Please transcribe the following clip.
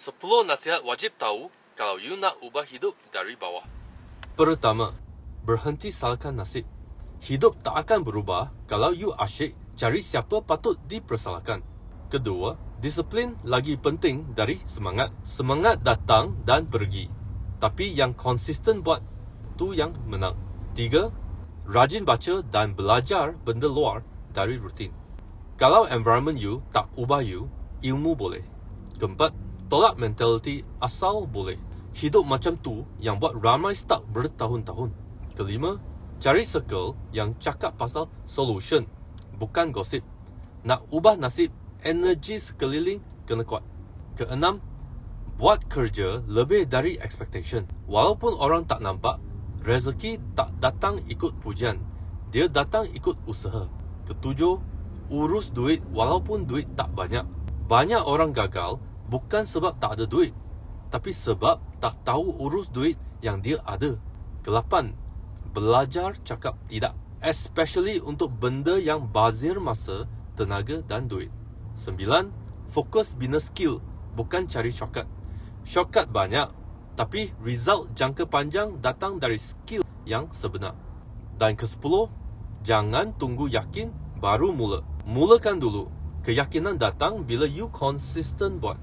10 nasihat wajib tahu kalau you nak ubah hidup dari bawah. Pertama, berhenti salahkan nasib. Hidup tak akan berubah kalau you asyik cari siapa patut dipersalahkan. Kedua, disiplin lagi penting dari semangat. Semangat datang dan pergi. Tapi yang konsisten buat tu yang menang. Tiga, rajin baca dan belajar benda luar dari rutin. Kalau environment you tak ubah you, ilmu boleh. Keempat, tolak mentality asal boleh. Hidup macam tu yang buat ramai stuck bertahun-tahun. Kelima, cari circle yang cakap pasal solution, bukan gosip. Nak ubah nasib, energi sekeliling kena kuat. Keenam, buat kerja lebih dari expectation. Walaupun orang tak nampak, rezeki tak datang ikut pujian. Dia datang ikut usaha. Ketujuh, urus duit walaupun duit tak banyak. Banyak orang gagal bukan sebab tak ada duit, tapi sebab tak tahu urus duit yang dia ada. Kelapan, belajar cakap tidak. Especially untuk benda yang bazir masa, tenaga dan duit. Sembilan, fokus bina skill, bukan cari shortcut. Shortcut banyak, tapi result jangka panjang datang dari skill yang sebenar. Dan ke sepuluh, jangan tunggu yakin baru mula. Mulakan dulu. Keyakinan datang bila you consistent buat.